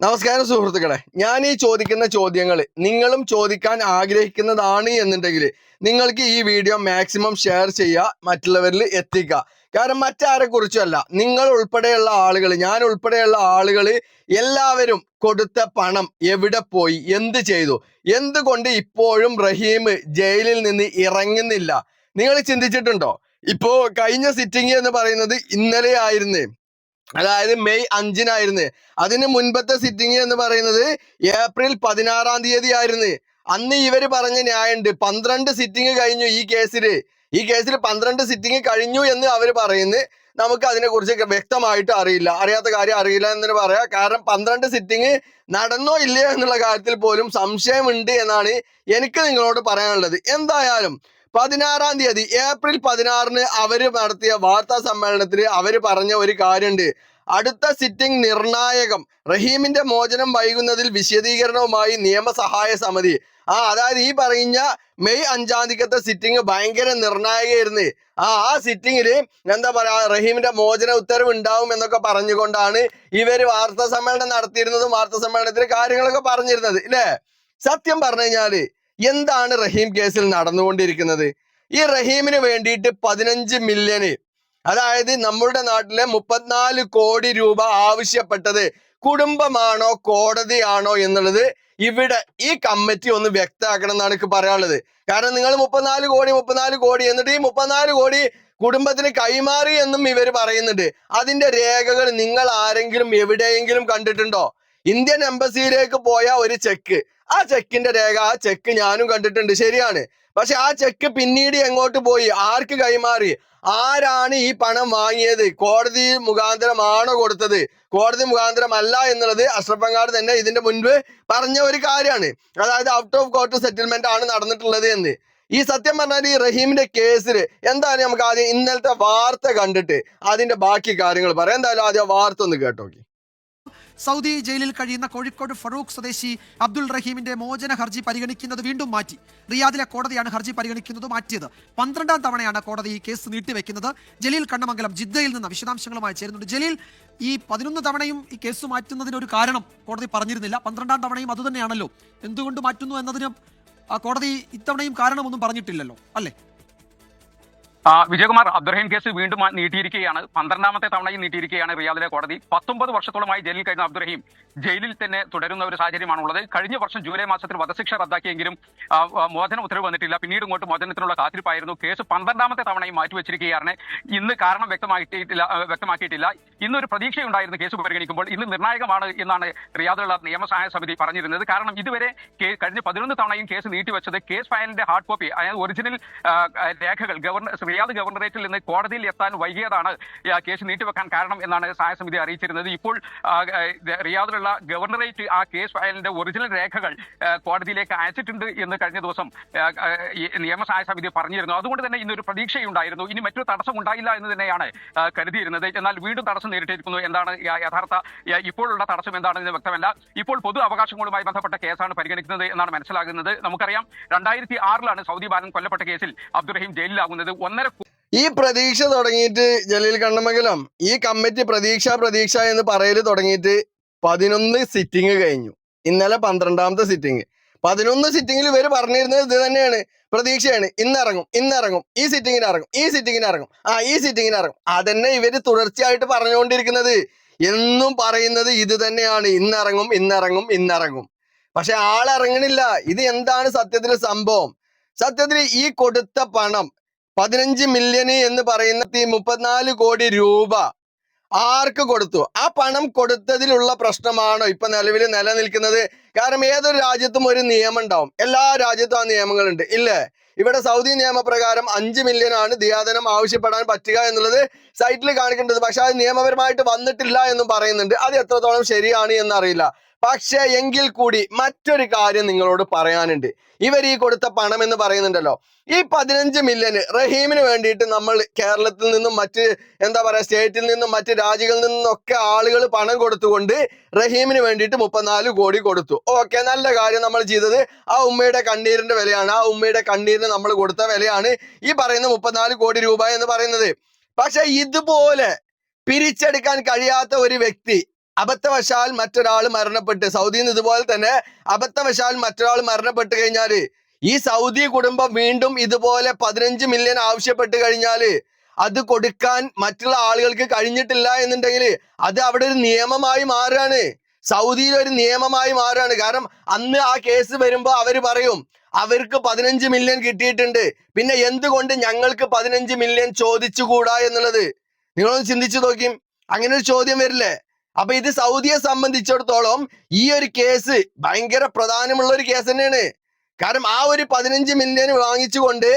നമസ്കാരം സുഹൃത്തുക്കളെ. ഞാൻ ഈ ചോദിക്കുന്ന ചോദ്യങ്ങൾ നിങ്ങളും ചോദിക്കാൻ ആഗ്രഹിക്കുന്നതാണ് എന്നുണ്ടെങ്കിൽ നിങ്ങൾക്ക് ഈ വീഡിയോ മാക്സിമം ഷെയർ ചെയ്യുക മറ്റുള്ളവരിൽ എത്തിക്കുക കാരണം മറ്റാരെ കുറിച്ചല്ല നിങ്ങൾ ഉൾപ്പെടെയുള്ള ആളുകൾ ഞാൻ ഉൾപ്പെടെയുള്ള ആളുകൾ എല്ലാവരും കൊടുത്ത പണം എവിടെ പോയി എന്ത് ചെയ്തു എന്തുകൊണ്ട് ഇപ്പോഴും റഹീം ജയിലിൽ നിന്ന് ഇറങ്ങുന്നില്ല? നിങ്ങൾ ചിന്തിച്ചിട്ടുണ്ടോ? ഇപ്പോ കഴിഞ്ഞ സിറ്റിംഗ് എന്ന് പറയുന്നത് ഇന്നലെ ആയിരുന്നു അതായത് മെയ് അഞ്ചിനായിരുന്നു. അതിന് മുൻപത്തെ സിറ്റിംഗ് എന്ന് പറയുന്നത് ഏപ്രിൽ പതിനാറാം തീയതി ആയിരുന്നു അന്ന് ഇവർ പറഞ്ഞ ന്യായമുണ്ട്. പന്ത്രണ്ട് സിറ്റിംഗ് കഴിഞ്ഞു ഈ കേസിൽ ഈ കേസിൽ പന്ത്രണ്ട് സിറ്റിംഗ് കഴിഞ്ഞു എന്ന് അവർ പറയുന്നു. നമുക്ക് അതിനെക്കുറിച്ച് വ്യക്തമായിട്ട് അറിയില്ല. അറിയാത്ത കാര്യം അറിയില്ല എന്ന് പറയാം. കാരണം പന്ത്രണ്ട് സിറ്റിംഗ് നടന്നോ ഇല്ലയോ എന്നുള്ള കാര്യത്തിൽ പോലും സംശയമുണ്ട് എന്നാണ് എനിക്ക് നിങ്ങളോട് പറയാനുള്ളത്. എന്തായാലും പതിനാറാം തീയതി ഏപ്രിൽ പതിനാറിന് അവർ നടത്തിയ വാർത്താ സമ്മേളനത്തിൽ അവർ പറഞ്ഞ ഒരു കാര്യമുണ്ട്. അടുത്ത സിറ്റിംഗ് നിർണായകം റഹീമിന്റെ മോചനം വൈകുന്നതിൽ വിശദീകരണവുമായി നിയമസഹായ സമിതി. ആ അതായത് ഈ പറഞ്ഞ മെയ് അഞ്ചാം തീയതിക്കത്തെ സിറ്റിംഗ് ഭയങ്കര നിർണായകമായിരുന്നു. ആ ആ സിറ്റിംഗിൽ എന്താ പറയാ റഹീമിന്റെ മോചന ഉത്തരവ് ഉണ്ടാവും എന്നൊക്കെ പറഞ്ഞുകൊണ്ടാണ് ഇവർ വാർത്താ സമ്മേളനം നടത്തിയിരുന്നതും വാർത്താ സമ്മേളനത്തിൽ കാര്യങ്ങളൊക്കെ പറഞ്ഞിരുന്നത് ഇല്ലേ? സത്യം പറഞ്ഞു കഴിഞ്ഞാൽ എന്താണ് റഹീം കേസിൽ നടന്നുകൊണ്ടിരിക്കുന്നത്? ഈ റഹീമിന് വേണ്ടിയിട്ട് പതിനഞ്ച് മില്യന് അതായത് നമ്മുടെ നാട്ടിലെ മുപ്പത്തിനാല് കോടി രൂപ ആവശ്യപ്പെട്ടത് കുടുംബമാണോ കോടതിയാണോ എന്നുള്ളത് ഇവിടെ ഈ കമ്മിറ്റി ഒന്ന് വ്യക്തമാക്കണം എന്നാണ് എനിക്ക് പറയാനുള്ളത്. കാരണം നിങ്ങൾ മുപ്പത്തിനാല് കോടി മുപ്പത്തിനാല് കോടി എന്നിട്ട് ഈ മുപ്പത്തിനാല് കോടി കുടുംബത്തിന് കൈമാറി എന്നും ഇവർ പറയുന്നുണ്ട്. അതിന്റെ രേഖകൾ നിങ്ങൾ ആരെങ്കിലും എവിടെയെങ്കിലും കണ്ടിട്ടുണ്ടോ? ഇന്ത്യൻ എംബസിയിലേക്ക് പോയ ഒരു ചെക്ക്. ആ ചെക്കിന്റെ രേഖ ആ ചെക്ക് ഞാനും കണ്ടിട്ടുണ്ട്. ശരിയാണ്. പക്ഷെ ആ ചെക്ക് പിന്നീട് എങ്ങോട്ട് പോയി? ആർക്ക് കൈമാറി? ആരാണ് ഈ പണം വാങ്ങിയത്? കോടതി മുഖാന്തരമാണോ കൊടുത്തത്? കോടതി മുഖാന്തരമല്ല എന്നുള്ളത് അഷ്റഫ് തന്നെ ഇതിന്റെ മുൻപ് പറഞ്ഞ ഒരു കാര്യമാണ്. അതായത് ഔട്ട് ഓഫ് കോർട്ട് സെറ്റിൽമെന്റ് ആണ് നടന്നിട്ടുള്ളത് എന്ന്. ഈ സത്യം പറഞ്ഞാൽ ഈ റഹീമിന്റെ കേസിൽ എന്തായാലും നമുക്ക് ആദ്യം ഇന്നലത്തെ വാർത്ത കണ്ടിട്ട് അതിന്റെ ബാക്കി കാര്യങ്ങൾ പറയാം. എന്തായാലും ആദ്യം വാർത്ത ഒന്ന് കേട്ടോക്കി. സൗദി ജയിലിൽ കഴിയുന്ന കോഴിക്കോട് ഫറൂഖ് സ്വദേശി അബ്ദുൾ റഹീമിന്റെ മോചന ഹർജി പരിഗണിക്കുന്നത് വീണ്ടും മാറ്റി. റിയാദിലെ കോടതിയാണ് ഹർജി പരിഗണിക്കുന്നത് മാറ്റിയത്. പന്ത്രണ്ടാം തവണയാണ് കോടതി ഈ കേസ് നീട്ടിവെക്കുന്നത്. ജലീൽ കണ്ണമംഗലം ജിദ്ദയിൽ നിന്ന് വിശദാംശങ്ങളുമായി ചേരുന്നുണ്ട്. ജലീൽ ഈ പതിനൊന്ന് തവണയും ഈ കേസ് മാറ്റുന്നതിന് ഒരു കാരണം കോടതി പറഞ്ഞിരുന്നില്ല. പന്ത്രണ്ടാം തവണയും അതുതന്നെയാണല്ലോ എന്തുകൊണ്ട് മാറ്റുന്നു എന്നതിന് കോടതി ഇത്തവണയും കാരണമൊന്നും പറഞ്ഞിട്ടില്ലല്ലോ അല്ലേ? വിജയകുമാർ അബ്ദുറഹീം കേസ് വീണ്ടും നീട്ടിയിരിക്കുകയാണ്. പന്ത്രണ്ടാമത്തെ തവണയും നീട്ടിയിരിക്കുകയാണ് റിയാദിലെ കോടതി. പത്തൊമ്പത് വർഷത്തോളമായി ജയിലിൽ കഴിഞ്ഞ അബ്ദുറഹീം ജയിലിൽ തന്നെ തുടരുന്ന ഒരു സാഹചര്യമാണുള്ളത്. കഴിഞ്ഞ വർഷം ജൂലൈ മാസത്തിൽ വധശിക്ഷ റദ്ദാക്കിയെങ്കിലും മോചന ഉത്തരവ് വന്നിട്ടില്ല. പിന്നീട് ഇങ്ങോട്ട് മോചനത്തിനുള്ള കാത്തിരിപ്പായിരുന്നു. കേസ് പന്ത്രണ്ടാമത്തെ തവണയും മാറ്റിവെച്ചിരിക്കുകയാണ് ഇന്ന് കാരണം വ്യക്തമാക്കിയിട്ടില്ല വ്യക്തമാക്കിയിട്ടില്ല. ഇന്നൊരു പ്രതീക്ഷയുണ്ടായിരുന്നു കേസ് പരിഗണിക്കുമ്പോൾ. ഇന്ന് നിർണായകമാണ് എന്നാണ് റിയാദിലുള്ള നിയമസഹായ സമിതി പറഞ്ഞിരുന്നത്. കാരണം ഇതുവരെ കഴിഞ്ഞ പതിനൊന്ന് തവണയും കേസ് നീട്ടിവെച്ചത് കേസ് ഫയലിന്റെ ഹാർഡ് കോപ്പി അതായത് ഒറിജിനൽ രേഖകൾ ഗവർണർ റിയാദ് ഗവർണറേറ്റിൽ നിന്ന് കോടതിയിൽ എത്താൻ വൈകിയതാണ് കേസ് നീട്ടിവെക്കാൻ കാരണം എന്നാണ് സഹായ സമിതി അറിയിച്ചിരുന്നത്. ഇപ്പോൾ റിയാദിലുള്ള ഗവർണറേറ്റ് ആ കേസ് ഫയലിന്റെ ഒറിജിനൽ രേഖകൾ കോടതിയിലേക്ക് അയച്ചിട്ടുണ്ട് എന്ന് കഴിഞ്ഞ ദിവസം നിയമസഹായ സമിതി പറഞ്ഞിരുന്നു. അതുകൊണ്ട് തന്നെ ഇന്നൊരു പ്രതീക്ഷയുണ്ടായിരുന്നു. ഇനി മറ്റൊരു തടസ്സം ഉണ്ടായില്ല എന്ന് തന്നെയാണ് കരുതിയിരുന്നത്. എന്നാൽ വീണ്ടും തടസ്സം നേരിട്ടിരിക്കുന്നു എന്താണ് യഥാർത്ഥ ഇപ്പോഴുള്ള തടസ്സം എന്താണെന്ന് വ്യക്തമല്ല. ഇപ്പോൾ പൊതു അവകാശങ്ങളുമായി ബന്ധപ്പെട്ട കേസാണ് പരിഗണിക്കുന്നത് എന്നാണ് മനസ്സിലാകുന്നത്. നമുക്കറിയാം രണ്ടായിരത്തി ആറിലാണ് സൗദി ബാലൻ കൊല്ലപ്പെട്ട കേസിൽ അബ്ദുറഹീം ജയിലിലാകുന്നത്. ഒന്നര ഈ പ്രതീക്ഷ തുടങ്ങിയിട്ട് ജലീൽ കണ്ണമംഗലം ഈ കമ്മിറ്റി പ്രതീക്ഷ പ്രതീക്ഷ എന്ന് പറയൽ തുടങ്ങിയിട്ട് പതിനൊന്ന് സിറ്റിംഗ് കഴിഞ്ഞു. ഇന്നലെ പന്ത്രണ്ടാമത്തെ സിറ്റിംഗ് പതിനൊന്ന് സിറ്റിംഗിൽ ഇവർ പറഞ്ഞിരുന്നത് ഇത് തന്നെയാണ്. പ്രതീക്ഷയാണ്. ഇന്നിറങ്ങും ഇന്നിറങ്ങും. ഈ സിറ്റിങ്ങിന് ഇറങ്ങും ഈ സിറ്റിങ്ങിന് ഇറങ്ങും. ആ ഈ സിറ്റിങ്ങിന് ഇറങ്ങും. അതന്നെ ഇവർ തുടർച്ചയായിട്ട് പറഞ്ഞുകൊണ്ടിരിക്കുന്നത്. എന്നും പറയുന്നത് ഇത് തന്നെയാണ്. ഇന്നിറങ്ങും ഇന്നിറങ്ങും ഇന്നിറങ്ങും. പക്ഷെ ആളിറങ്ങണില്ല. ഇത് എന്താണ് സത്യത്തിൽ സംഭവം? സത്യത്തിൽ ഈ കൊടുത്ത പണം പതിനഞ്ച് മില്യന് എന്ന് പറയുന്ന മുപ്പത്തിനാല് കോടി രൂപ ആർക്ക് കൊടുത്തു? ആ പണം കൊടുത്തതിലുള്ള പ്രശ്നമാണോ ഇപ്പൊ നിലവിൽ നിലനിൽക്കുന്നത്? കാരണം ഏതൊരു രാജ്യത്തും ഒരു നിയമം ഉണ്ടാവും. എല്ലാ രാജ്യത്തും ആ നിയമങ്ങളുണ്ട്. ഇല്ലേ? ഇവിടെ സൗദി നിയമപ്രകാരം അഞ്ച് മില്യൺ ആണ് ദിയാദനം ആവശ്യപ്പെടാൻ പറ്റുക എന്നുള്ളത് സൈറ്റിൽ കാണിക്കേണ്ടത്. പക്ഷെ അത് നിയമപരമായിട്ട് വന്നിട്ടില്ല എന്നും പറയുന്നുണ്ട്. അത് എത്രത്തോളം ശരിയാണ് എന്നറിയില്ല. പക്ഷേ എങ്കിൽ കൂടി മറ്റൊരു കാര്യം നിങ്ങളോട് പറയാനുണ്ട്. ഇവർ ഈ കൊടുത്ത പണം എന്ന് പറയുന്നുണ്ടല്ലോ. ഈ പതിനഞ്ച് മില്യന് റഹീമിന് വേണ്ടിയിട്ട് നമ്മൾ കേരളത്തിൽ നിന്നും മറ്റ് എന്താ പറയുക സ്റ്റേറ്റിൽ നിന്നും മറ്റ് രാജ്യങ്ങളിൽ നിന്നും ഒക്കെ ആളുകൾ പണം കൊടുത്തുകൊണ്ട് റഹീമിന് വേണ്ടിയിട്ട് മുപ്പത്തിനാല് കോടി കൊടുത്തു. ഓക്കെ നല്ല കാര്യം നമ്മൾ ചെയ്തത്. ആ ഉമ്മയുടെ കണ്ണീരിന്റെ വിലയാണ്. ആ ഉമ്മയുടെ കണ്ണീരിന് നമ്മൾ കൊടുത്ത വിലയാണ് ഈ പറയുന്ന മുപ്പത്തിനാല് കോടി രൂപ എന്ന് പറയുന്നത്. പക്ഷെ ഇതുപോലെ പിരിച്ചെടുക്കാൻ കഴിയാത്ത ഒരു വ്യക്തി അബദ്ധവശാൽ മറ്റൊരാൾ മരണപ്പെട്ട് സൗദിയിൽ നിന്ന് ഇതുപോലെ തന്നെ അബദ്ധവശാൽ മറ്റൊരാൾ മരണപ്പെട്ട് കഴിഞ്ഞാൽ ഈ സൗദി കുടുംബം വീണ്ടും ഇതുപോലെ പതിനഞ്ച് മില്യൺ ആവശ്യപ്പെട്ട് കഴിഞ്ഞാൽ അത് കൊടുക്കാൻ മറ്റുള്ള ആളുകൾക്ക് കഴിഞ്ഞിട്ടില്ല എന്നുണ്ടെങ്കിൽ അത് അവിടെ ഒരു നിയമമായി മാറുകയാണ് സൗദിയിൽ ഒരു നിയമമായി മാറുകയാണ് കാരണം അന്ന് ആ കേസ് വരുമ്പോൾ അവർ പറയും അവർക്ക് പതിനഞ്ച് മില്യൺ കിട്ടിയിട്ടുണ്ട്. പിന്നെ എന്തുകൊണ്ട് ഞങ്ങൾക്ക് പതിനഞ്ച് മില്യൺ ചോദിച്ചുകൂടാ എന്നുള്ളത്? നിങ്ങളൊന്ന് ചിന്തിച്ചു നോക്കിയും. അങ്ങനെ ഒരു ചോദ്യം വരില്ലേ? അപ്പൊ ഇത് സൗദിയെ സംബന്ധിച്ചിടത്തോളം ഈ ഒരു കേസ് ഭയങ്കര പ്രധാനമുള്ള ഒരു കേസ് തന്നെയാണ്. കാരണം ആ ഒരു പതിനഞ്ച് മില്യൺ വാങ്ങിച്ചുകൊണ്ട്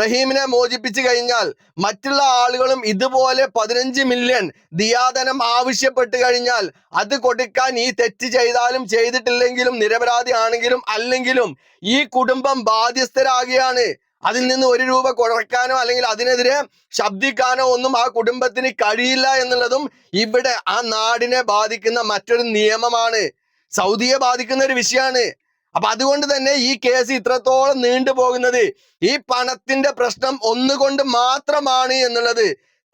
റഹീമിനെ മോചിപ്പിച്ചു കഴിഞ്ഞാൽ മറ്റുള്ള ആളുകളും ഇതുപോലെ പതിനഞ്ച് മില്യൺ ദിയാധനം ആവശ്യപ്പെട്ട് കഴിഞ്ഞാൽ അത് കൊടുക്കാൻ ഈ തെറ്റ് ചെയ്താലും ചെയ്തിട്ടില്ലെങ്കിലും നിരപരാധി ആണെങ്കിലും അല്ലെങ്കിലും ഈ കുടുംബം ബാധ്യസ്ഥരാകുകയാണ്. അതിൽ നിന്ന് ഒരു രൂപ കുറയ്ക്കാനോ അല്ലെങ്കിൽ അതിനെതിരെ ശബ്ദിക്കാനോ ഒന്നും ആ കുടുംബത്തിന് കഴിയില്ല എന്നുള്ളതും ഇവിടെ ആ നാടിനെ ബാധിക്കുന്ന മറ്റൊരു നിയമമാണ്. സൗദിയെ ബാധിക്കുന്ന ഒരു വിഷയമാണ്. അപ്പൊ അതുകൊണ്ട് തന്നെ ഈ കേസ് ഇത്രത്തോളം നീണ്ടു പോകുന്നത് ഈ പണത്തിന്റെ പ്രശ്നം ഒന്നുകൊണ്ട് മാത്രമാണ് എന്നുള്ളത്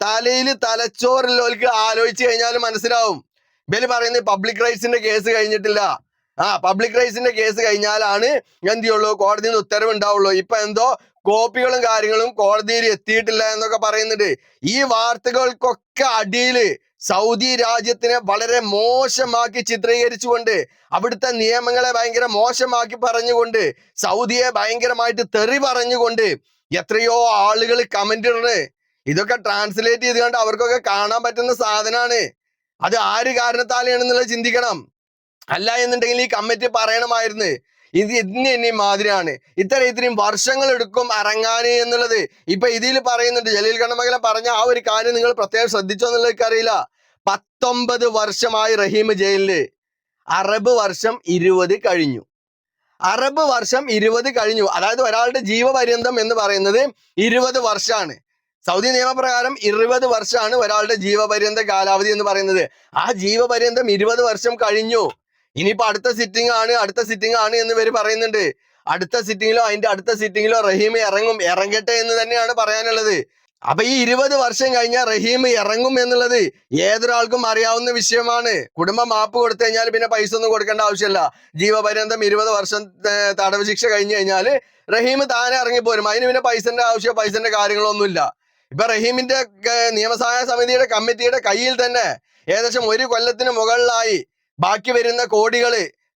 തലയിൽ തലച്ചോറിലോർക്ക് ആലോചിച്ച് കഴിഞ്ഞാൽ മനസ്സിലാവും. ഇവർ പറയുന്നത് പബ്ലിക് റൈറ്റ്സിന്റെ കേസ് കഴിഞ്ഞിട്ടില്ല. ആ പബ്ലിക് റൈറ്റ്സിന്റെ കേസ് കഴിഞ്ഞാലാണ് എന്ത് ചെയ്യുള്ളൂ? കോടതിയിൽ നിന്ന് ഉത്തരവ് ഉണ്ടാവുള്ളൂ. ഇപ്പൊ എന്തോ കോപ്പികളും കാര്യങ്ങളും കോടതിയിൽ എത്തിയിട്ടില്ല എന്നൊക്കെ പറയുന്നുണ്ട്. ഈ വാർത്തകൾക്കൊക്കെ അടിയിൽ സൗദി രാജ്യത്തിനെ വളരെ മോശമാക്കി ചിത്രീകരിച്ചുകൊണ്ട് അവിടുത്തെ നിയമങ്ങളെ ഭയങ്കര മോശമാക്കി പറഞ്ഞുകൊണ്ട് സൗദിയെ ഭയങ്കരമായിട്ട് തെറി പറഞ്ഞുകൊണ്ട് എത്രയോ ആളുകൾ കമന്റ് ഇടണ് ഇതൊക്കെ ട്രാൻസ്ലേറ്റ് ചെയ്തുകൊണ്ട് അവർക്കൊക്കെ കാണാൻ പറ്റുന്ന സാധനമാണ് അത് ആര് കാരണത്താലെയാണെന്നുള്ളത് ചിന്തിക്കണം. അല്ല എന്നുണ്ടെങ്കിൽ ഈ കമ്മിറ്റി പറയണമായിരുന്നു. ഇത് ഇനി ഇനി മാതിരിയാണ്. ഇത്ര ഇത്രയും വർഷങ്ങൾ എടുക്കും ഇറങ്ങാന് എന്നുള്ളത്. ഇപ്പൊ ഇതിൽ പറയുന്നുണ്ട് ജലീൽ കണ്ണമംഗലം പറഞ്ഞ ആ ഒരു കാര്യം നിങ്ങൾ പ്രത്യേകം ശ്രദ്ധിച്ചോ എന്നുള്ളത് എനിക്കറിയില്ല പത്തൊമ്പത് വർഷമായി റഹീം ജയിലിൽ. അറബ് വർഷം ഇരുപത് കഴിഞ്ഞു. അറബ് വർഷം ഇരുപത് കഴിഞ്ഞു. അതായത് ഒരാളുടെ ജീവപര്യന്തം എന്ന് പറയുന്നത് ഇരുപത് വർഷമാണ്. സൗദി നിയമപ്രകാരം ഇരുപത് വർഷമാണ് ഒരാളുടെ ജീവപര്യന്ത കാലാവധി എന്ന് പറയുന്നത്. ആ ജീവപര്യന്തം ഇരുപത് വർഷം കഴിഞ്ഞു. ഇനിയിപ്പോ അടുത്ത സിറ്റിംഗ് ആണ് അടുത്ത സിറ്റിംഗ് ആണ് എന്ന് പേര് പറയുന്നുണ്ട്. അടുത്ത സിറ്റിംഗിലോ അതിന്റെ അടുത്ത സിറ്റിംഗിലോ റഹീം ഇറങ്ങും ഇറങ്ങട്ടെ എന്ന് തന്നെയാണ് പറയാനുള്ളത്. അപ്പൊ ഈ ഇരുപത് വർഷം കഴിഞ്ഞാൽ റഹീം ഇറങ്ങും എന്നുള്ളത് ഏതൊരാൾക്കും അറിയാവുന്ന വിഷയമാണ്. കുടുംബം മാപ്പ് കൊടുത്തു കഴിഞ്ഞാൽ പിന്നെ പൈസ ഒന്നും കൊടുക്കേണ്ട ആവശ്യമില്ല. ജീവപര്യന്തം ഇരുപത് വർഷം തടവ് ശിക്ഷ കഴിഞ്ഞു കഴിഞ്ഞാൽ റഹീം താനെ ഇറങ്ങിപ്പോരും അതിന് പിന്നെ പൈസന്റെ ആവശ്യം പൈസന്റെ കാര്യങ്ങളൊന്നുമില്ല ഇപ്പൊ റഹീമിന്റെ നിയമസഹായ സമിതിയുടെ കമ്മിറ്റിയുടെ കയ്യിൽ തന്നെ ഏകദേശം ഒരു കൊല്ലത്തിന് മുകളിലായി ബാക്കി വരുന്ന കോടികൾ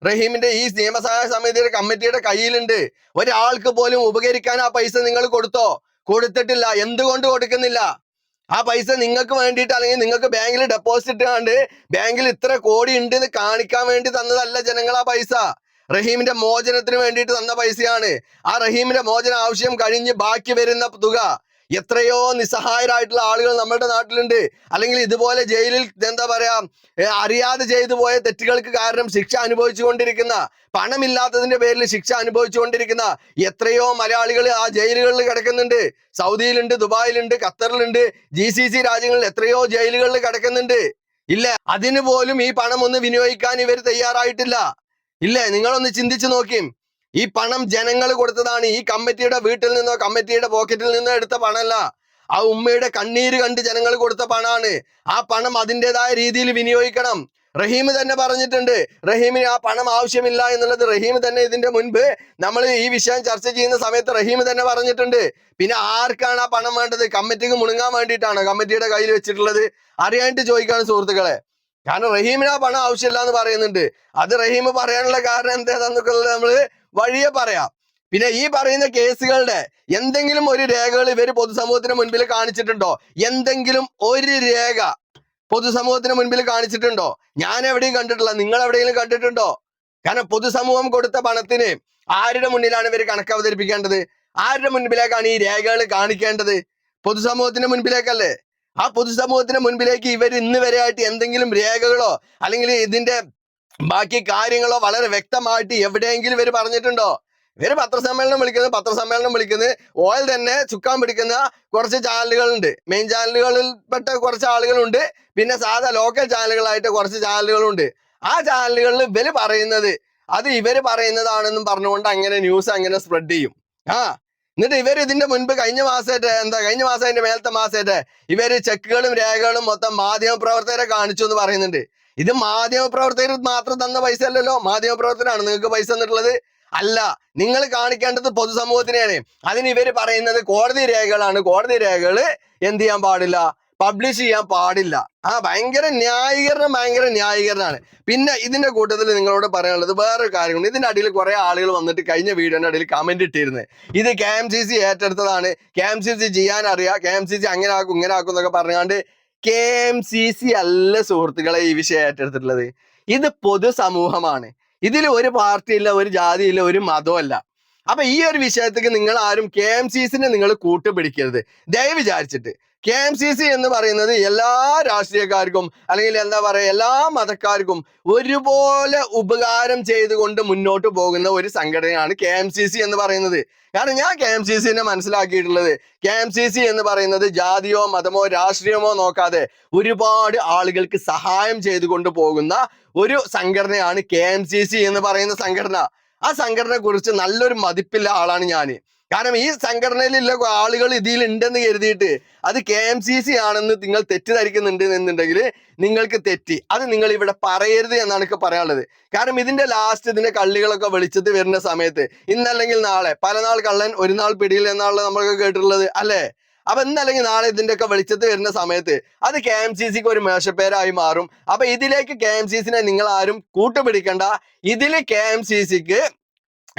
റഹീമിന്റെ ഈ നിയമസഹായ സമിതിയുടെ കമ്മിറ്റിയുടെ കയ്യിലുണ്ട്. ഒരാൾക്ക് പോലും ഉപകരിക്കാൻ ആ പൈസ നിങ്ങൾ കൊടുത്തോ? കൊടുത്തിട്ടില്ല. എന്തുകൊണ്ട് കൊടുക്കുന്നില്ല? ആ പൈസ നിങ്ങൾക്ക് വേണ്ടിയിട്ട് അല്ലെങ്കിൽ നിങ്ങൾക്ക് ബാങ്കിൽ ഡെപ്പോസിറ്റ് കണ്ട് ബാങ്കിൽ ഇത്ര കോടി ഉണ്ട് എന്ന് കാണിക്കാൻ വേണ്ടി തന്നതല്ല ജനങ്ങൾ ആ പൈസ. റഹീമിന്റെ മോചനത്തിന് വേണ്ടിയിട്ട് തന്ന പൈസയാണ്. ആ റഹീമിന്റെ മോചന ആവശ്യം കഴിഞ്ഞ് ബാക്കി വരുന്ന തുക എത്രയോ നിസ്സഹായരായിട്ടുള്ള ആളുകൾ നമ്മുടെ നാട്ടിലുണ്ട്. അല്ലെങ്കിൽ ഇതുപോലെ ജയിലിൽ എന്താ പറയാ അറിയാതെ ചെയ്തു പോയ തെറ്റുകൾക്ക് കാരണം ശിക്ഷ അനുഭവിച്ചു കൊണ്ടിരിക്കുന്ന പണമില്ലാത്തതിന്റെ പേരിൽ ശിക്ഷ അനുഭവിച്ചു കൊണ്ടിരിക്കുന്ന എത്രയോ മലയാളികൾ ആ ജയിലുകളിൽ കിടക്കുന്നുണ്ട്. സൗദിയിലുണ്ട് ദുബായിലുണ്ട് ഖത്തറിലുണ്ട് ജി സി സി രാജ്യങ്ങളിൽ എത്രയോ ജയിലുകളിൽ കിടക്കുന്നുണ്ട്. ഇല്ല അതിന് പോലും ഈ പണം ഒന്ന് വിനിയോഗിക്കാൻ ഇവർ തയ്യാറായിട്ടില്ല. ഇല്ലേ നിങ്ങളൊന്ന് ചിന്തിച്ചു നോക്കിയും. ഈ പണം ജനങ്ങൾ കൊടുത്തതാണ്. ഈ കമ്മിറ്റിയുടെ വീട്ടിൽ നിന്നോ കമ്മിറ്റിയുടെ പോക്കറ്റിൽ നിന്നോ എടുത്ത പണമല്ല. ആ ഉമ്മയുടെ കണ്ണീര് കണ്ട് ജനങ്ങൾ കൊടുത്ത പണമാണ്. ആ പണം അതിന്റെതായ രീതിയിൽ വിനിയോഗിക്കണം. റഹീം തന്നെ പറഞ്ഞിട്ടുണ്ട്. റഹീമിന് ആ പണം ആവശ്യമില്ല എന്നുള്ളത് റഹീം തന്നെ ഇതിന്റെ മുൻപ് നമ്മൾ ഈ വിഷയം ചർച്ച ചെയ്യുന്ന സമയത്ത് റഹീം തന്നെ പറഞ്ഞിട്ടുണ്ട്. പിന്നെ ആർക്കാണ് ആ പണം വേണ്ടത്? കമ്മിറ്റിക്ക് മുണുങ്ങാൻ വേണ്ടിയിട്ടാണ് കമ്മിറ്റിയുടെ കയ്യിൽ വെച്ചിട്ടുള്ളത്. അറിയാനായിട്ട് ചോദിക്കാണ് സുഹൃത്തുക്കളെ. കാരണം റഹീമിന് ആ പണം ആവശ്യമില്ല എന്ന് പറയുന്നുണ്ട്. അത് റഹീം പറയാനുള്ള കാരണം എന്താണെന്നൊക്കെ നമ്മൾ വഴിയെ പറയാം. പിന്നെ ഈ പറയുന്ന കേസുകളുടെ എന്തെങ്കിലും ഒരു രേഖകൾ ഇവർ പൊതുസമൂഹത്തിന് മുൻപിൽ കാണിച്ചിട്ടുണ്ടോ? എന്തെങ്കിലും ഒരു രേഖ പൊതുസമൂഹത്തിന് മുൻപിൽ കാണിച്ചിട്ടുണ്ടോ? ഞാൻ എവിടെയും കണ്ടിട്ടില്ല. നിങ്ങൾ എവിടെയെങ്കിലും കണ്ടിട്ടുണ്ടോ? കാരണം പൊതുസമൂഹം കൊടുത്ത പണത്തിന് ആരുടെ മുന്നിലാണ് ഇവർ കണക്ക് അവതരിപ്പിക്കേണ്ടത്? ആരുടെ മുൻപിലേക്കാണ് ഈ രേഖകൾ കാണിക്കേണ്ടത്? പൊതുസമൂഹത്തിന് മുൻപിലേക്കല്ലേ? ആ പൊതുസമൂഹത്തിന് മുൻപിലേക്ക് ഇവർ ഇന്ന് വരെയായിട്ട് എന്തെങ്കിലും രേഖകളോ അല്ലെങ്കിൽ ഇതിന്റെ ബാക്കി കാര്യങ്ങളോ വളരെ വ്യക്തമായിട്ട് എവിടെയെങ്കിലും ഇവർ പറഞ്ഞിട്ടുണ്ടോ? ഇവർ പത്രസമ്മേളനം വിളിക്കുന്നത് പത്രസമ്മേളനം വിളിക്കുന്നത് ഓയിൽ തന്നെ ചുക്കാൻ പിടിക്കുന്ന കുറച്ച് ചാനലുകളുണ്ട്. മെയിൻ ചാനലുകളിൽപ്പെട്ട കുറച്ച് ആളുകളുണ്ട്. പിന്നെ സാധാ ലോക്കൽ ചാനലുകളായിട്ട് കുറച്ച് ചാനലുകളുണ്ട്. ആ ചാനലുകളിൽ ഇവർ പറയുന്നത് അത് ഇവർ പറയുന്നതാണെന്നും പറഞ്ഞുകൊണ്ട് അങ്ങനെ ന്യൂസ് അങ്ങനെ സ്പ്രെഡ് ചെയ്യും. ആ എന്നിട്ട് ഇവർ ഇതിന്റെ മുൻപ് കഴിഞ്ഞ മാസമായിട്ട് എന്താ കഴിഞ്ഞ മാസം അതിന്റെ മേലത്തെ മാസമായിട്ട് ഇവർ ചെക്കുകളും രേഖകളും മൊത്തം മാധ്യമ പ്രവർത്തകരെ കാണിച്ചു എന്ന് പറയുന്നുണ്ട്. ഇത് മാധ്യമ പ്രവർത്തകർ മാത്രം തന്ന പൈസ അല്ലല്ലോ മാധ്യമ പ്രവർത്തകരാണ് നിങ്ങൾക്ക് പൈസ തന്നിട്ടുള്ളത്. അല്ല നിങ്ങൾ കാണിക്കേണ്ടത് പൊതുസമൂഹത്തിനെയാണ്. അതിന് ഇവർ പറയുന്നത് കോടതി രേഖകളാണ്. കോടതി രേഖകൾ എന്ത് ചെയ്യാൻ പാടില്ല? പബ്ലിഷ് ചെയ്യാൻ പാടില്ല. ആ ഭയങ്കര ന്യായീകരണം ഭയങ്കര ന്യായീകരണമാണ്. പിന്നെ ഇതിന്റെ കൂട്ടത്തിൽ നിങ്ങളോട് പറയാനുള്ളത് വേറൊരു കാര്യമുണ്ട്. ഇതിന്റെ അടിയിൽ കുറെ ആളുകൾ വന്നിട്ട് കഴിഞ്ഞ വീഡിയോന്റെ അടിയിൽ കമന്റ് ഇട്ടിരുന്നത് ഇത് കെ എം സി സി ഏറ്റെടുത്തതാണ്. കെ എം സി സി ചെയ്യാൻ അറിയാം. കെ എം സി സി അങ്ങനെ ആക്കും ഇങ്ങനെ ആക്കും എന്നൊക്കെ പറഞ്ഞാണ്ട് കെ എം സി സി അല്ല സുഹൃത്തുക്കളെ ഈ വിഷയം ഏറ്റെടുത്തിട്ടുള്ളത്. ഇത് പൊതുസമൂഹമാണ്. ഇതിൽ ഒരു പാർട്ടിയില്ല ഒരു ജാതിയില്ല ഒരു മതമല്ല അപ്പൊ ഈ ഒരു വിഷയത്തേക്ക് നിങ്ങൾ ആരും കെ എം സി സിനെ നിങ്ങൾ കൂട്ടുപിടിക്കരുത്. ദയവ് വിചാരിച്ചിട്ട് കെ എം സി സി എന്ന് പറയുന്നത് എല്ലാ രാഷ്ട്രീയക്കാർക്കും അല്ലെങ്കിൽ എന്താ പറയുക എല്ലാ മതക്കാർക്കും ഒരുപോലെ ഉപകാരം ചെയ്തുകൊണ്ട് മുന്നോട്ട് പോകുന്ന ഒരു സംഘടനയാണ് കെ എം സി സി എന്ന് പറയുന്നത്. കാരണം ഞാൻ കെ എം സി സിനെ മനസ്സിലാക്കിയിട്ടുള്ളത് കെ എം സി സി എന്ന് പറയുന്നത് ജാതിയോ മതമോ രാഷ്ട്രീയമോ നോക്കാതെ ഒരുപാട് ആളുകൾക്ക് സഹായം ചെയ്തുകൊണ്ട് പോകുന്ന ഒരു സംഘടനയാണ് കെ എം സി സി എന്ന് പറയുന്ന സംഘടന. ആ സംഘടനയെ കുറിച്ച് നല്ലൊരു മതിപ്പില്ല ആളാണ് ഞാൻ കാരണം ഈ സംഘടനയിലുള്ള ആളുകൾ ഇതിൽ ഉണ്ടെന്ന് കരുതിയിട്ട് അത് കെ എം സി സി ആണെന്ന് നിങ്ങൾ തെറ്റിദ്ധരിക്കുന്നുണ്ട് എന്നുണ്ടെങ്കിൽ നിങ്ങൾക്ക് തെറ്റി. അത് നിങ്ങൾ ഇവിടെ പറയരുത് എന്നാണ് എനിക്ക് പറയാനുള്ളത്. കാരണം ഇതിന്റെ ലാസ്റ്റ് ഇതിന്റെ കള്ളികളൊക്കെ വെളിച്ചത്ത് വരുന്ന സമയത്ത് ഇന്നല്ലെങ്കിൽ നാളെ പല നാൾ കള്ളൻ ഒരു നാൾ പിടിയിൽ എന്നാണല്ലോ നമ്മളൊക്കെ കേട്ടിട്ടുള്ളത് അല്ലേ? അപ്പൊ ഇന്നല്ലെങ്കിൽ നാളെ ഇതിന്റെ ഒക്കെ വെളിച്ചത്ത് വരുന്ന സമയത്ത് അത് കെ എം സി സിക്ക് ഒരു മേശപ്പേരായി മാറും. അപ്പൊ ഇതിലേക്ക് കെ എം സി സിനെ നിങ്ങൾ ആരും കൂട്ടുപിടിക്കണ്ട. ഇതിൽ കെ എം സി സിക്ക്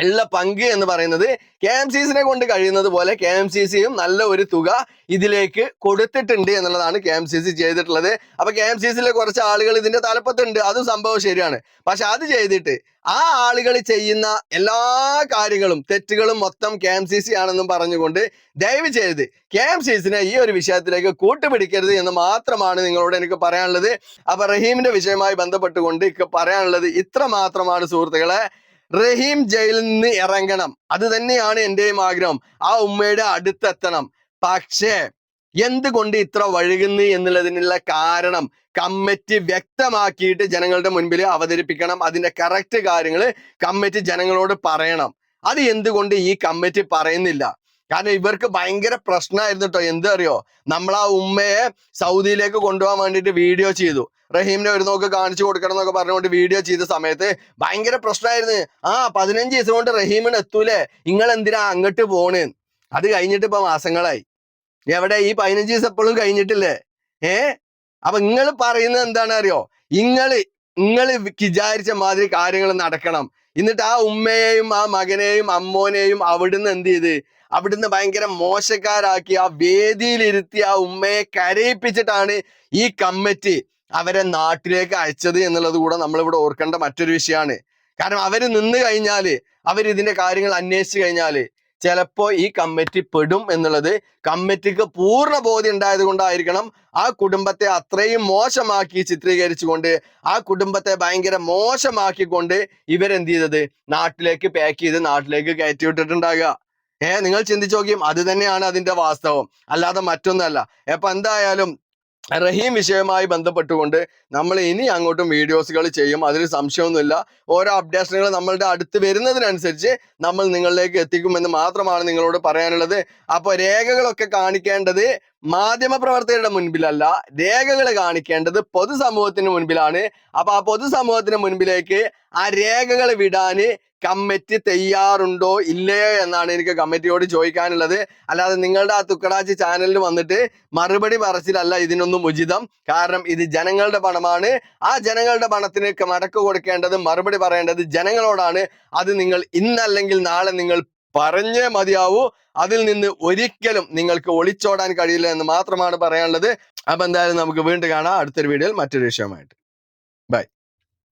ഉള്ള പങ്ക് എന്ന് പറയുന്നത് കെ എം സി സിനെ കൊണ്ട് കഴിയുന്നത് പോലെ കെ എം സി സിയും നല്ല ഒരു തുക ഇതിലേക്ക് കൊടുത്തിട്ടുണ്ട് എന്നുള്ളതാണ് കെ എം സി സി ചെയ്തിട്ടുള്ളത്. അപ്പൊ കെ എം സി സിയിലെ കുറച്ച് ആളുകൾ ഇതിന്റെ തലപ്പത്തുണ്ട്. അതും സംഭവം ശരിയാണ്. പക്ഷെ അത് ചെയ്തിട്ട് ആ ആളുകൾ ചെയ്യുന്ന എല്ലാ കാര്യങ്ങളും തെറ്റുകളും മൊത്തം കെ എം സി സി ആണെന്നും പറഞ്ഞുകൊണ്ട് ദയവ് ചെയ്ത് കെ എം സി സിനെ ഈ ഒരു വിഷയത്തിലേക്ക് കൂട്ടുപിടിക്കരുത് എന്ന് മാത്രമാണ് നിങ്ങളോട് എനിക്ക് പറയാനുള്ളത്. അപ്പൊ റഹീമിന്റെ വിഷയമായി ബന്ധപ്പെട്ടുകൊണ്ട് പറയാനുള്ളത് ഇത്ര മാത്രമാണ് സുഹൃത്തുക്കളെ. റഹീം ജയിലിൽ നിന്ന് ഇറങ്ങണം. അത് തന്നെയാണ് എന്റെയും ആഗ്രഹം. ആ ഉമ്മയുടെ അടുത്തെത്തണം. പക്ഷേ എന്തുകൊണ്ട് ഇത്ര വഴുകുന്നു എന്നുള്ളതിനുള്ള കാരണം കമ്മിറ്റി വ്യക്തമാക്കിയിട്ട് ജനങ്ങളുടെ മുൻപിൽ അവതരിപ്പിക്കണം. അതിന്റെ കറക്റ്റ് കാര്യങ്ങൾ കമ്മിറ്റി ജനങ്ങളോട് പറയണം. അത് എന്തുകൊണ്ട് ഈ കമ്മിറ്റി പറയുന്നില്ല? കാരണം ഇവർക്ക് ഭയങ്കര പ്രശ്നമായിരുന്നു കേട്ടോ എന്ത് അറിയോ നമ്മൾ ആ ഉമ്മയെ സൗദിയിലേക്ക് കൊണ്ടുപോകാൻ വേണ്ടിയിട്ട് വീഡിയോ ചെയ്തു. റഹീമിനെ ഒരു നോക്ക് കാണിച്ചു കൊടുക്കണം എന്നൊക്കെ പറഞ്ഞുകൊണ്ട് വീഡിയോ ചെയ്ത സമയത്ത് ഭയങ്കര പ്രശ്നമായിരുന്നു ആ പതിനഞ്ച് ദിവസം കൊണ്ട് റഹീമിന് എത്തൂലേ? നിങ്ങൾ എന്തിനാ അങ്ങോട്ട് പോണ്? അത് കഴിഞ്ഞിട്ട് ഇപ്പൊ മാസങ്ങളായി. എവിടെ? ഈ പതിനഞ്ച് ദിവസം എപ്പോഴും കഴിഞ്ഞിട്ടില്ലേ? ഏ? അപ്പൊ നിങ്ങൾ പറയുന്നത് എന്താണ് അറിയോ നിങ്ങൾ നിങ്ങൾ വിചാരിച്ച മാതിരി കാര്യങ്ങൾ നടക്കണം. എന്നിട്ട് ആ ഉമ്മയെയും ആ മകനെയും അമ്മോനെയും അവിടുന്ന് എന്ത് ചെയ്ത്? അവിടുന്ന് ഭയങ്കര മോശക്കാരാക്കി ആ വേദിയിലിരുത്തി ആ ഉമ്മയെ കരയിപ്പിച്ചിട്ടാണ് ഈ കമ്മിറ്റി അവരെ നാട്ടിലേക്ക് അയച്ചത് എന്നുള്ളത് കൂടെ നമ്മളിവിടെ ഓർക്കേണ്ട മറ്റൊരു വിഷയമാണ്. കാരണം അവർ നിന്ന് കഴിഞ്ഞാൽ അവർ ഇതിന്റെ കാര്യങ്ങൾ അന്വേഷിച്ചു കഴിഞ്ഞാൽ ചിലപ്പോ ഈ കമ്മിറ്റി പെടും എന്നുള്ളത് കമ്മിറ്റിക്ക് പൂർണ ബോധ്യം ഉണ്ടായത് കൊണ്ടായിരിക്കണം ആ കുടുംബത്തെ അത്രയും മോശമാക്കി ചിത്രീകരിച്ചുകൊണ്ട് ആ കുടുംബത്തെ ഭയങ്കര മോശമാക്കിക്കൊണ്ട് ഇവരെന്ത് ചെയ്തത്? നാട്ടിലേക്ക് പാക്ക് ചെയ്ത് നാട്ടിലേക്ക് കയറ്റി വിട്ടിട്ടുണ്ടാകുക ഏ നിങ്ങൾ ചിന്തിച്ചു നോക്കിയും അത് തന്നെയാണ് അതിന്റെ വാസ്തവം. അല്ലാതെ മറ്റൊന്നല്ല. അപ്പൊ എന്തായാലും റഹീം വിഷയവുമായി ബന്ധപ്പെട്ടുകൊണ്ട് നമ്മൾ ഇനി അങ്ങോട്ടും വീഡിയോസുകൾ ചെയ്യും. അതിൽ സംശയമൊന്നുമില്ല. ഓരോ അപ്ഡേഷനുകൾ നമ്മളുടെ അടുത്ത് വരുന്നതിനനുസരിച്ച് നമ്മൾ നിങ്ങളിലേക്ക് എത്തിക്കുമെന്ന് മാത്രമാണ് നിങ്ങളോട് പറയാനുള്ളത്. അപ്പോൾ രേഖകളൊക്കെ കാണിക്കേണ്ടത് മാധ്യമ പ്രവർത്തകരുടെ മുൻപിലല്ല രേഖകൾ കാണിക്കേണ്ടത് പൊതുസമൂഹത്തിന് മുൻപിലാണ്. അപ്പൊ ആ പൊതുസമൂഹത്തിന് മുൻപിലേക്ക് ആ രേഖകൾ വിടാന് കമ്മിറ്റി തയ്യാറുണ്ടോ ഇല്ലയോ എന്നാണ് എനിക്ക് കമ്മിറ്റിയോട് ചോദിക്കാനുള്ളത്. അല്ലാതെ നിങ്ങളുടെ ആ തുക്കടാച്ചി ചാനലിൽ വന്നിട്ട് മറുപടി പറച്ചിലല്ല ഇതിനൊന്നും ഉചിതം. കാരണം ഇത് ജനങ്ങളുടെ പണമാണ്. ആ ജനങ്ങളുടെ പണത്തിന് മടക്ക് കൊടുക്കേണ്ടത് മറുപടി പറയേണ്ടത് ജനങ്ങളോടാണ്. അത് നിങ്ങൾ ഇന്നല്ലെങ്കിൽ നാളെ നിങ്ങൾ പറഞ്ഞേ മതിയാവൂ. അതിൽ നിന്ന് ഒരിക്കലും നിങ്ങൾക്ക് ഒളിച്ചോടാൻ കഴിയില്ല എന്ന് മാത്രമാണ് പറയാനുള്ളത്. അപ്പൊ എന്തായാലും നമുക്ക് വീണ്ടും കാണാം. അടുത്തൊരു വീഡിയോയിൽ മറ്റൊരു വിഷയമായിട്ട്